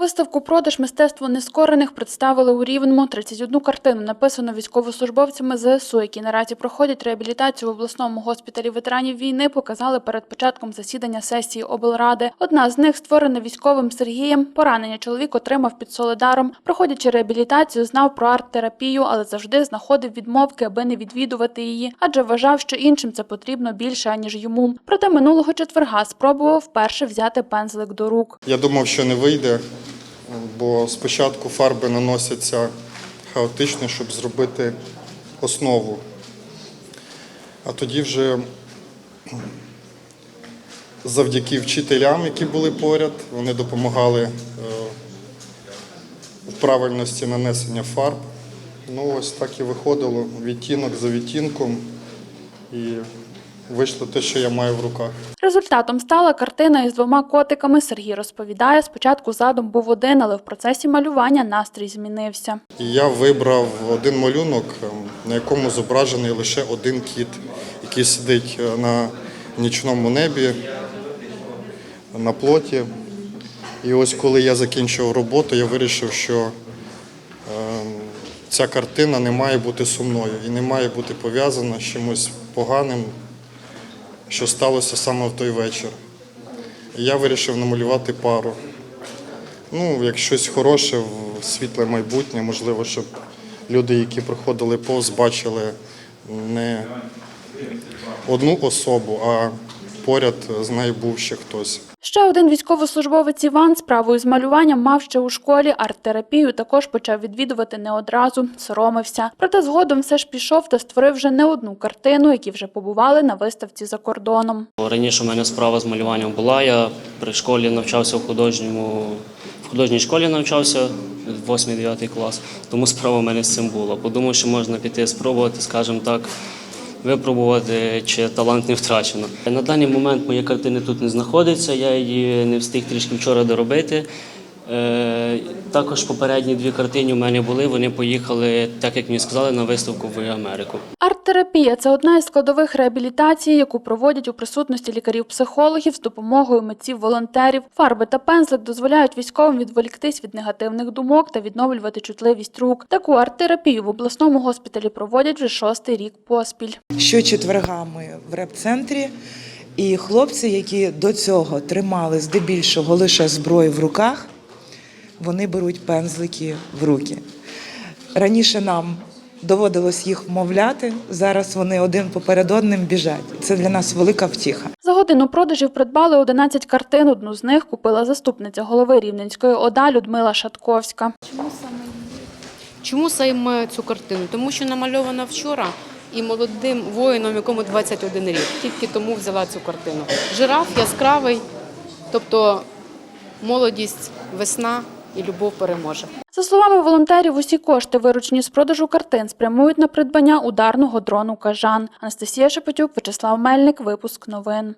Виставку продаж мистецтво нескорених представили у Рівному. 31 картину написано військовослужбовцями ЗСУ, які наразі проходять реабілітацію в обласному госпіталі ветеранів війни, показали перед початком засідання сесії облради. Одна з них створена військовим Сергієм. Поранення чоловік отримав під Соледаром. Проходячи реабілітацію, знав про арт-терапію, але завжди знаходив відмовки, аби не відвідувати її, адже вважав, що іншим це потрібно більше аніж йому. Проте минулого четверга спробував вперше взяти пензлик до рук. Я думав, що не вийде, бо спочатку фарби наносяться хаотично, щоб зробити основу. А тоді вже завдяки вчителям, які були поряд, вони допомагали е, в правильності нанесення фарб. Ну, ось так і виходило відтінок за відтінком, і вийшло те, що я маю в руках. Результатом стала картина із двома котиками. Сергій розповідає, спочатку задум був один, але в процесі малювання настрій змінився. Я вибрав один малюнок, на якому зображений лише один кіт, який сидить е, на нічному небі, на плоті. І ось коли я закінчив роботу, я вирішив, що ем, ця картина не має бути сумною і не має бути пов'язана з чимось поганим, що сталося саме в той вечір. Я вирішив намалювати пару. Ну, як щось хороше, в світле майбутнє, можливо, щоб люди, які проходили повз, бачили не одну особу, а поряд з нею був ще хтось. Ще один військовослужбовець Іван справою з малюванням мав ще у школі. Арт-терапію також почав відвідувати не одразу, соромився. Проте згодом все ж пішов та створив вже не одну картину, які вже побували на виставці за кордоном. Раніше у мене справа з малюванням була. Я при школі навчався в художньому, в художній школі навчався 8-9 клас, тому справа в мене з цим була. Подумав, що можна піти спробувати, скажімо так, випробувати, чи талант не втрачено. На даний момент моя картини тут не знаходиться, я її не встиг трішки вчора доробити. Е, Також попередні дві картини у мене були. Вони поїхали, так як мені сказали, на виставку в Америку. Арт-терапія це одна із складових реабілітації, яку проводять у присутності лікарів-психологів з допомогою митців-волонтерів. Фарби та пензлик дозволяють військовим відволіктись від негативних думок та відновлювати чутливість рук. Таку арт-терапію в обласному госпіталі проводять вже шостий рік поспіль. щочетверга ми в реп-центрі. І хлопці, які до цього тримали здебільшого лише зброю в руках, вони беруть пензлики в руки. Раніше нам доводилось їх вмовляти, зараз вони один поперед одним біжать. Це для нас велика втіха. За годину продажів придбали 11 картин. Одну з них купила заступниця голови Рівненської ОДА Людмила Шатковська. Чому саме цю картину? Тому що намальована вчора і молодим воїном, якому 21 рік. Тільки тому взяла цю картину. Жираф яскравий, тобто молодість, весна і любов переможе. За словами волонтерів, усі кошти, виручені з продажу картин, спрямують на придбання ударного дрону «Кажан». Анастасія Шепетюк, Вячеслав Мельник, випуск новин.